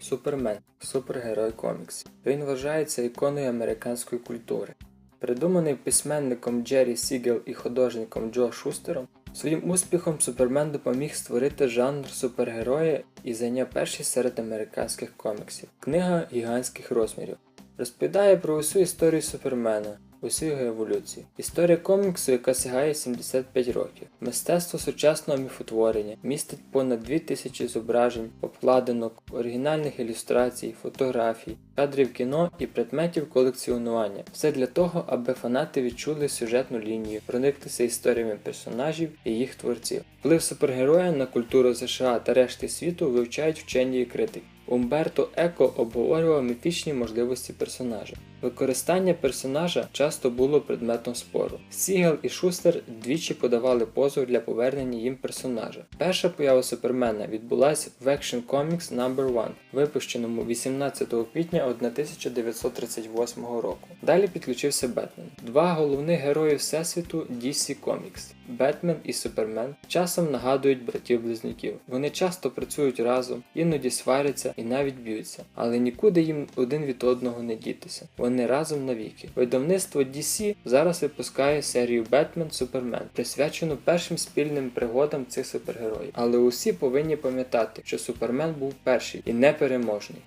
Супермен супергерой коміксів. Він вважається іконою американської культури. Придуманий письменником Джері Сігел і художником Джо Шустером, своїм успіхом Супермен допоміг створити жанр супергероя і зайняв перший серед американських коміксів. Книга гігантських розмірів розповідає про усю історію Супермена, усю його еволюцію. Історія коміксу, яка сягає 75 років. Мистецтво сучасного міфотворення містить понад 2000 зображень, обкладинок, оригінальних ілюстрацій, фотографій, кадрів кіно і предметів колекціонування. Все для того, аби фанати відчули сюжетну лінію, прониклися історіями персонажів і їх творців. Вплив супергероя на культуру США та решти світу вивчають вчені і критики. Умберто Еко обговорював міфічні можливості персонажа. Використання персонажа часто було предметом спору. Сігел і Шустер двічі подавали позов для повернення їм персонажа. Перша поява Супермена відбулася в Action Comics No. 1, випущеному 18 квітня 1938 року. Далі підключився Бетмен. Два головних герої Всесвіту DC Comics. Бетмен і Супермен часом нагадують братів-близнюків. Вони часто працюють разом, іноді сваряться і навіть б'ються, але нікуди їм один від одного не дітися. Вони разом навіки. Видавництво DC зараз випускає серію Бетмен Супермен, присвячену першим спільним пригодам цих супергероїв. Але усі повинні пам'ятати, що Супермен був перший і непереможний.